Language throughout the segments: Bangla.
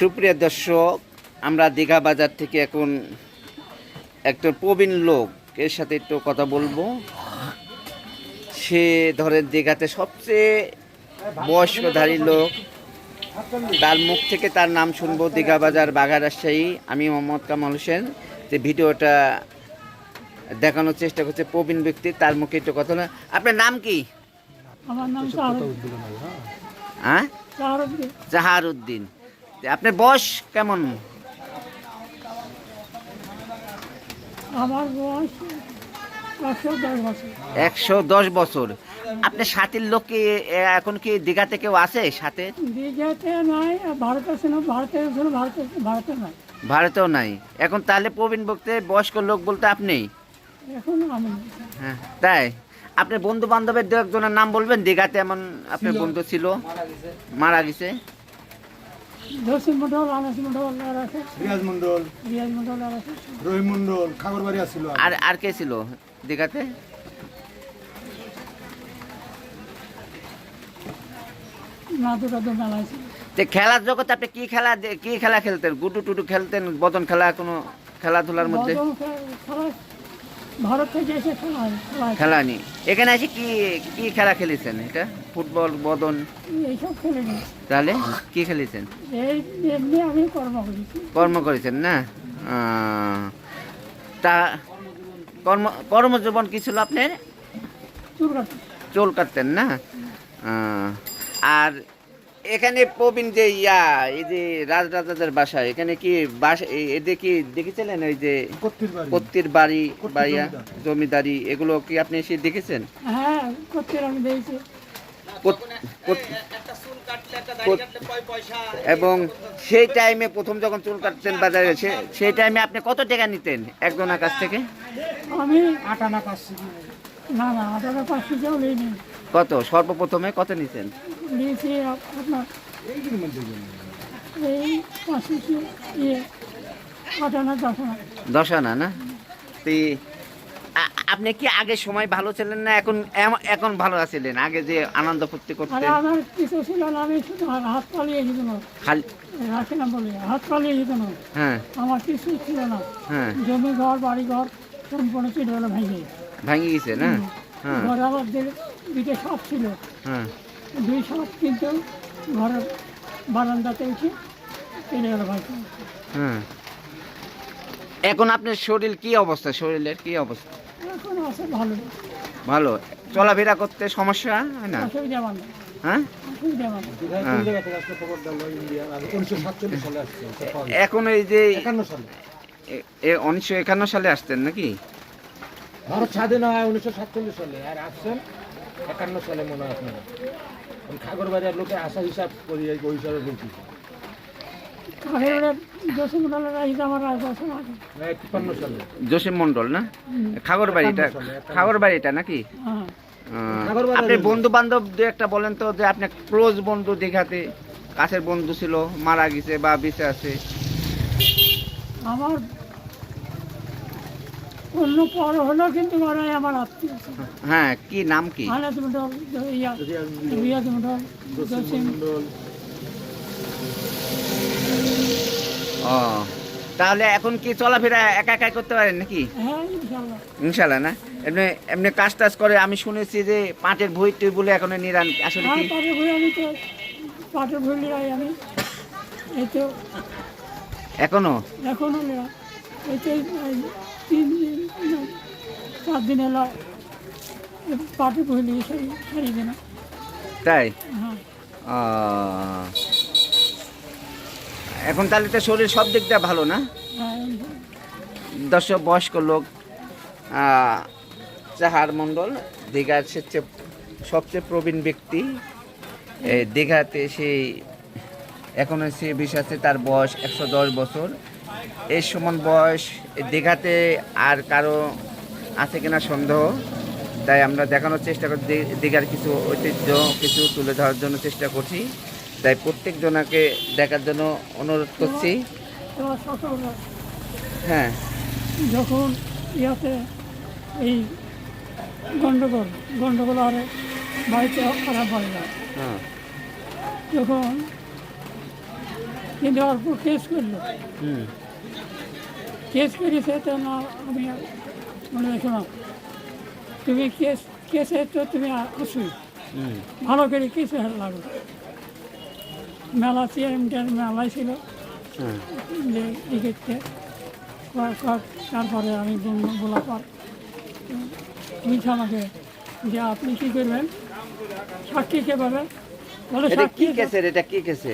সুপ্রিয় দর্শক আমরা দীঘা বাজার থেকে এখন একটা প্রবীণ লোক এর সাথে একটু কথা বলব। সে ধরেন দীঘাতে সবচেয়ে বয়স্কধারী লোক। তার মুখ থেকে তার নাম শুনব দীঘা বাজার বাঘা রাজশাহী। আমি মোহাম্মদ কামাল হোসেন। যে ভিডিওটা দেখানোর চেষ্টা করছে প্রবীণ ব্যক্তি তার মুখে একটু কথা না আপনার নাম কি? আমার নাম শাহরুখ। হ্যাঁ? শাহরুখ। জাহার উদ্দিন আপনার বয়স কেমন? আমার বয়স একশো দশ বছর। আপনার সাথের লোক কি এখন কি দীঘাতে কেউ আছে সাথে? দীঘাতে নাই ভারতে ভারতে ভারতে ভারতে নাই। ভারতেও নাই। এখন তাহলে প্রবীণ বক্তে বয়স্ক লোক বলতে আপনি? এখন হ্যাঁ তাই। আপনি বন্ধু বান্ধবের দু একজনের নাম বলবেন? দীঘাতে এমন আপনার বন্ধু ছিল? মারা গেছে। জসিম মন্ডল আনাস মন্ডল আর আছে? রিয়াজ মন্ডল রিয়াজ মন্ডল আর আছে? রহিম মন্ডল আসছিল আর আর কে ছিল দীঘাতে? যে খেলার জগতে আপনি কি খেলা কি খেলা খেলতেন? গুডু টুডু খেলতেন? বদন খেলা কোনো খেলাধুলার মধ্যে? ভারত এসে খেলা হয় খেলা হয়। খেলা এখানে এসে কি কি খেলা খেলেছেন এটা? ফুটবল বদন? এইসব খেলে নিই তাহলে কি খেলেছেন? এই এমনি আমি কর্ম করেছি কর্ম করেছেন না? আহ, তা কর্ম কর্মজীবন কি ছিল আপনার? চুল কাটি চুল কাটতেন না? আহ, আর এখানে প্রবীণ যে ইয়া এই যে রাজরাজাদের বাসা এখানে কি বাসা এদের কি দেখেছিলেন? ওই যে কত্তির বাড়ি। কত্তির বাড়ি কত্তির বাড়িয়া জমিদারি। এগুলো কি আপনি এসে দেখেছেন? হ্যাঁ আমি এবং সেই টাইমে প্রথম যখন চুল কাটতেন বাজারে সে- সেই টাইমে আপনি কত টাকা নিতেন একজনের কাছ থেকে? আমি আটানা না না পাঁচশো কেউ কত? সর্বপ্রথমে কত নিতেন? আপ- আপনার এই পাঁচশো ইয়ে আটানা দশ আনা। দশ আনা না? তো আপনি কি আগে সময় ভালো ছিলেন না এখন এখন ভালো আছিলেন? আগে যে আনন্দ ফুর্তি আর করতেন আমার কিছু ছিল না আমি হাত- পালিয়ে যেত না খালি রাখি বলে হাত পালিয়ে যেত না হ্যাঁ। আমার কিছু ছিল না। হ্যাঁ। জমি ঘর বাড়ি ঘর সম্পূর্ণ ছিল হলো ভেঙে গেছে না? হ্যাঁ। ঘরে আবার দুইটা সব ছিল। হ্যাঁ। দুই কিন্তু ঘরের বারান্দাতে উঠে গেল ভাই হ্যাঁ এখন আপনার শরীর কি অবস্থা? শরীরের কি অবস্থা? এখন আছে ভালো। ভালো। চলাফেরা করতে সমস্যা হয় না? অসুবিধা মানে হ্যাঁ? মানে হ্যাঁ। গেছে। এখন এই যে উনিশশো একান্ন সালে আসতেন নাকি? ভারত স্বাধীন হয় উনিশশো সাতচল্লিশ সালে। আর আসছেন একান্ন সালে মনে হয় আপনারা লোকে আসা হিসাব করি ওই হিসাবে বলছি জসিম মন্ডল না? খাগর বাড়িটা। খাগর বাড়িটা নাকি? হ্যাঁ। আপনি বন্ধু বান্ধব দু একটা বলেন তো যে আপনার ক্লোজ বন্ধু দেখাতে কাছের বন্ধু ছিল মারা গেছে বা বেঁচে আছে। আমার অন্য পর হলো কিন্তু ওরাই আমার আত্মীয় হ্যাঁ কি নাম কি? আনাজ মন্ডল রিয়াজ মন্ডল মন্ডল ও তাহলে এখন কি চলাফেরা একা একাই করতে পারেন নাকি? হ্যাঁ ইনশাল্লাহ না? এমনি এমনি কাজ টাজ করে আমি শুনেছি যে পাটের ভুই টুই বলে এখন নিরান আসলে হ্যাঁ কি? পাটের বই আমি তো পাটের লিয়াই আমি। এই তো এখনও? এখনও লিয়া এই তো তিন চার দিন এলো। সারি সারি দিন তাই? হ্যাঁ। এখন তাহলে তো শরীর সব দিক দিয়ে ভালো না? হ্যাঁ দর্শক বয়স্ক লোক চাহার মণ্ডল দীঘার সবচেয়ে সবচেয়ে প্রবীণ ব্যক্তি দীঘাতে সেই এখনও সে বিশ আছে তার বয়স একশো দশ বছর। এই সমান বয়স দীঘাতে আর কারও আছে কিনা সন্দেহ তাই আমরা দেখানোর চেষ্টা করি। দী- দীঘার কিছু ঐতিহ্য কিছু তুলে ধরার জন্য চেষ্টা করছি। তাই প্রত্যেক জনাকে দেখার জন্য অনুরোধ করছি। হ্যাঁ। যখন ইয়াতে এই গন্ডগোল গন্ডগোল আর বাড়িতে খারাপ হয়ে যায় হ্যাঁ। যখন কিন্তু অল্প কেস করল। কেস করেছে তো না আমি মনে হয় শোনো তুমি কেস কেসে তো তুমি আসুই ভালো করে কেসে লাগল মেলা চেয়ারম্যান মেলাই ছিল। হুম যে টিকিটকে তারপরে আমি বলার পর বুঝছে আমাকে যে আপনি কী করবেন সাক্ষী কে পাবেন? বলে সাক্ষী কেসের এটা কি কেসে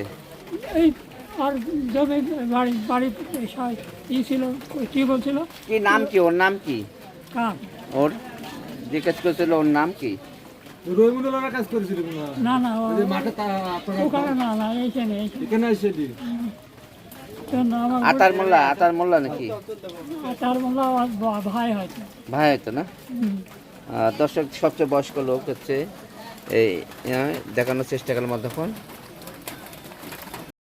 এই আর জমি বাড়ি বাড়ি ই ছিল কী বলছিল কি নাম কি? ওর নাম কি? কার? ওর জিজ্ঞেস করছিল ওর নাম কি? কাজ করেছিল না মাঠে আপনারা না না এইখানে এখানে আতার মোল্লা আতার মোল্লা নাকি? তার বলল আমার ভা- ভাই হয়তো। ভাই হয়তো না। দর্শক সবচেয়ে বয়স্ক লোক হচ্ছে এই আহ, দেখানোর চেষ্টা করলাম তখন